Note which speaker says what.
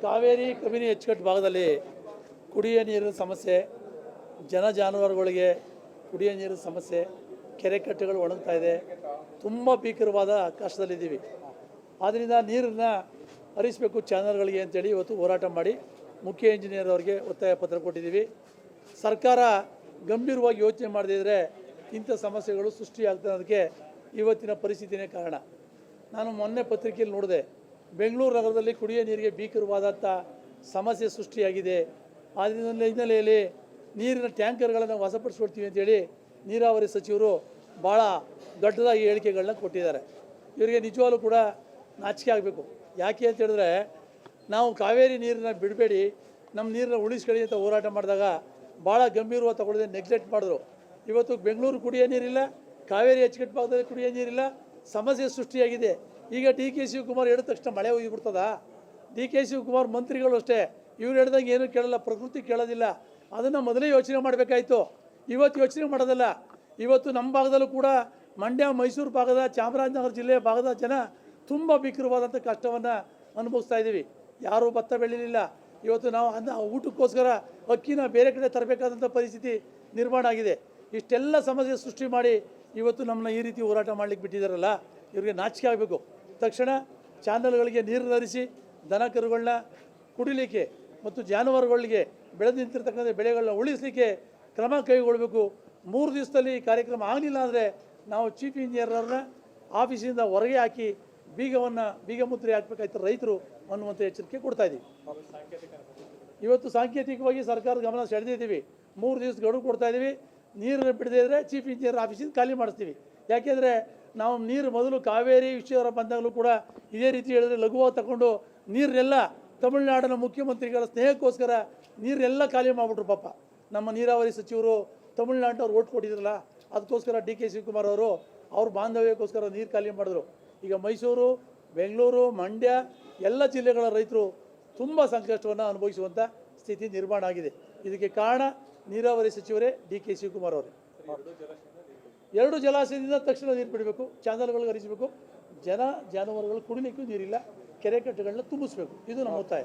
Speaker 1: ಕಬಿನಿ ಹೆಚ್ಚುಕಟ್ಟು ಭಾಗದಲ್ಲಿ ಕುಡಿಯ ನೀರಿನ ಸಮಸ್ಯೆ, ಜನ ಜಾನುವಾರುಗಳಿಗೆ ಕುಡಿಯ ನೀರಿನ ಸಮಸ್ಯೆ, ಕೆರೆ ಕಟ್ಟೆಗಳು ಒಣಗ್ತಾ ಇದೆ. ತುಂಬ ಭೀಕರವಾದ ಕಷ್ಟದಲ್ಲಿದ್ದೀವಿ ಆದ್ದರಿಂದ ನೀರನ್ನು ಹರಿಸಬೇಕು ಚಾನಲ್ಗಳಿಗೆ ಅಂತೇಳಿ ಇವತ್ತು ಹೋರಾಟ ಮಾಡಿ ಮುಖ್ಯ ಇಂಜಿನಿಯರ್ ಅವರಿಗೆ ಒತ್ತಾಯ ಪತ್ರ ಕೊಟ್ಟಿದ್ದೀವಿ. ಸರ್ಕಾರ ಗಂಭೀರವಾಗಿ ಯೋಚನೆ ಮಾಡದಿದ್ದರೆ ಇಂಥ ಸಮಸ್ಯೆಗಳು ಸೃಷ್ಟಿಯಾಗ್ತದೆ ಅದಕ್ಕೆ ಇವತ್ತಿನ ಪರಿಸ್ಥಿತಿನೇ ಕಾರಣ. ನಾನು ಮೊನ್ನೆ ಪತ್ರಿಕೆಯಲ್ಲಿ ನೋಡಿದೆ. ಬೆಂಗಳೂರು ನಗರದಲ್ಲಿ ಕುಡಿಯೋ ನೀರಿಗೆ ಭೀಕರವಾದಂಥ ಸಮಸ್ಯೆ ಸೃಷ್ಟಿಯಾಗಿದೆ. ಆದ್ದರಿಂದ ಹಿನ್ನೆಲೆಯಲ್ಲಿ ನೀರಿನ ಟ್ಯಾಂಕರ್ಗಳನ್ನು ವಶಪಡಿಸ್ಕೊಡ್ತೀವಿ ಅಂತೇಳಿ ನೀರಾವರಿ ಸಚಿವರು ಭಾಳ ದೊಡ್ಡದಾಗಿ ಹೇಳಿಕೆಗಳನ್ನ ಕೊಟ್ಟಿದ್ದಾರೆ. ಇವರಿಗೆ ನಿಜವಾಗ್ಲೂ ಕೂಡ ನಾಚಿಕೆ ಆಗಬೇಕು. ಯಾಕೆ ಅಂತ ಹೇಳಿದ್ರೆ ನಾವು ಕಾವೇರಿ ನೀರನ್ನ ಬಿಡಬೇಡಿ. ನಮ್ಮ ನೀರನ್ನ ಉಳಿಸ್ಕೊಳ್ಳಿ ಅಂತ ಹೋರಾಟ ಮಾಡಿದಾಗ ಭಾಳ ಗಂಭೀರವಾಗಿ ತಗೊಳ್ಳದೆ ನೆಗ್ಲೆಕ್ಟ್ ಮಾಡಿದ್ರು. ಇವತ್ತು ಬೆಂಗಳೂರು ಕುಡಿಯೋ ನೀರಿಲ್ಲ, ಕಾವೇರಿ ಅಚ್ಚುಕಟ್ಟು ಭಾಗದಲ್ಲಿ ಕುಡಿಯೋ ನೀರಿಲ್ಲ ಸಮಸ್ಯೆ ಸೃಷ್ಟಿಯಾಗಿದೆ. ಈಗ ಡಿ ಕೆ ಶಿವಕುಮಾರ್ ಹೇಳಿದ ತಕ್ಷಣ ಮಳೆ ಹೋಗಿಬಿಡ್ತದ? ಡಿ ಕೆ ಶಿವಕುಮಾರ್ ಮಂತ್ರಿಗಳು ಅಷ್ಟೇ. ಇವ್ರು ಹೇಳ್ದಂಗೆ ಏನೂ ಕೇಳಲ್ಲ, ಪ್ರಕೃತಿ ಕೇಳೋದಿಲ್ಲ. ಅದನ್ನು ಮೊದಲೇ ಯೋಚನೆ ಮಾಡಬೇಕಾಯಿತು. ಇವತ್ತು ಯೋಚನೆ ಮಾಡೋದಲ್ಲ. ಇವತ್ತು ನಮ್ಮ ಭಾಗದಲ್ಲೂ ಕೂಡ ಮಂಡ್ಯ, ಮೈಸೂರು ಭಾಗದ, ಚಾಮರಾಜನಗರ ಜಿಲ್ಲೆಯ ಭಾಗದ ಜನ ತುಂಬ ಭೀಕರವಾದಂಥ ಕಷ್ಟವನ್ನು ಅನುಭವಿಸ್ತಾ ಇದ್ದೀವಿ. ಯಾರೂ ಭತ್ತ ಬೆಳೀಲಿಲ್ಲ. ಇವತ್ತು ನಾವು ಅನ್ನ, ಊಟಕ್ಕೋಸ್ಕರ ಅಕ್ಕಿನ ಬೇರೆ ಕಡೆ ತರಬೇಕಾದಂಥ ಪರಿಸ್ಥಿತಿ ನಿರ್ಮಾಣ ಆಗಿದೆ. ಇಷ್ಟೆಲ್ಲ ಸಮಸ್ಯೆ ಸೃಷ್ಟಿ ಮಾಡಿ ಇವತ್ತು ನಮ್ಮನ್ನ ಈ ರೀತಿ ಹೋರಾಟ ಮಾಡ್ಲಿಕ್ಕೆ ಬಿಟ್ಟಿದ್ದಾರಲ್ಲ ಇವರಿಗೆ ನಾಚಿಕೆ ಆಗಬೇಕು. ತಕ್ಷಣ ಚಾನಲ್ಗಳಿಗೆ ನೀರು ಹರಿಸಿ ದನ ಕರುಗಳನ್ನ ಕುಡಿಲಿಕ್ಕೆ ಮತ್ತು ಜಾನುವಾರುಗಳಿಗೆ ಬೆಳೆದು ನಿಂತಿರ್ತಕ್ಕಂಥ ಬೆಳೆಗಳನ್ನ ಉಳಿಸಲಿಕ್ಕೆ ಕ್ರಮ ಕೈಗೊಳ್ಳಬೇಕು ಮೂರು ದಿವಸದಲ್ಲಿ ಕಾರ್ಯಕ್ರಮ ಆಗಲಿಲ್ಲ ಅಂದರೆ ನಾವು ಚೀಫ್ ಇಂಜಿನಿಯರ್ನ ಆಫೀಸಿಂದ ಹೊರಗೆ ಹಾಕಿ ಬೀಗವನ್ನು ಬೀಗ ಮುದ್ರೆ ಹಾಕಬೇಕಾಯ್ತು ರೈತರು ಅನ್ನುವಂಥ ಎಚ್ಚರಿಕೆ ಕೊಡ್ತಾ ಇದ್ದೀವಿ. ಇವತ್ತು ಸಾಂಕೇತಿಕವಾಗಿ ಸರ್ಕಾರದ ಗಮನ ಸೆಳೆದಿದ್ದೀವಿ. ಮೂರು ದಿವಸ ಗಡುವು ಕೊಡ್ತಾ ಇದ್ದೀವಿ. ನೀರು ಬಿಡದೇ ಇದ್ದರೆ ಚೀಫ್ ಇಂಜಿನಿಯರ್ ಆಫೀಸಿಂದ ಖಾಲಿ ಮಾಡಿಸ್ತೀವಿ. ಯಾಕೆಂದರೆ ನಾವು ನೀರು ಮೊದಲು ಕಾವೇರಿ ವಿಷಯವರ ಬಂದಾಗಲೂ ಕೂಡ ಇದೇ ರೀತಿ ಹೇಳಿದ್ರೆ ಲಘುವಾಗಿ ತಗೊಂಡು ನೀರನ್ನೆಲ್ಲ ತಮಿಳುನಾಡಿನ ಮುಖ್ಯಮಂತ್ರಿಗಳ ಸ್ನೇಹಕ್ಕೋಸ್ಕರ ನೀರನ್ನೆಲ್ಲ ಖಾಲಿ ಮಾಡಿಬಿಟ್ರು ಪಾಪ. ನಮ್ಮ ನೀರಾವರಿ ಸಚಿವರು ತಮಿಳುನಾಡಿನವ್ರು ಓಟ್ ಕೊಟ್ಟಿದ್ರಲ್ಲ, ಅದಕ್ಕೋಸ್ಕರ ಡಿ ಕೆ ಶಿವಕುಮಾರ್ ಅವರು ಅವ್ರ ಬಾಂಧವ್ಯಕ್ಕೋಸ್ಕರ ನೀರು ಖಾಲಿ ಮಾಡಿದ್ರು. ಈಗ ಮೈಸೂರು, ಬೆಂಗಳೂರು, ಮಂಡ್ಯ, ಎಲ್ಲ ಜಿಲ್ಲೆಗಳ ರೈತರು ತುಂಬ ಸಂಕಷ್ಟವನ್ನು ಅನುಭವಿಸುವಂಥ ಸ್ಥಿತಿ ನಿರ್ಮಾಣ ಆಗಿದೆ. ಇದಕ್ಕೆ ಕಾರಣ ನೀರಾವರಿ ಸಚಿವರೇ ಡಿ ಕೆ ಶಿವಕುಮಾರ್ ಅವರೇ. ಎರಡು ಜಲಾಶಯದಿಂದ ತಕ್ಷಣ ನೀರು ಬಿಡಬೇಕು ಚಾನಲ್ಗಳಿಗೆ ಹರಿಸಬೇಕು, ಜನ ಜಾನುವಾರುಗಳು ಕುಡಿಲಿಕ್ಕೂ ನೀರಿಲ್ಲ, ಕೆರೆ ಕಟ್ಟೆಗಳನ್ನ ತುಂಬಿಸ್ಬೇಕು. ಇದು ನಮ್ಮ ಒತ್ತಾಯ.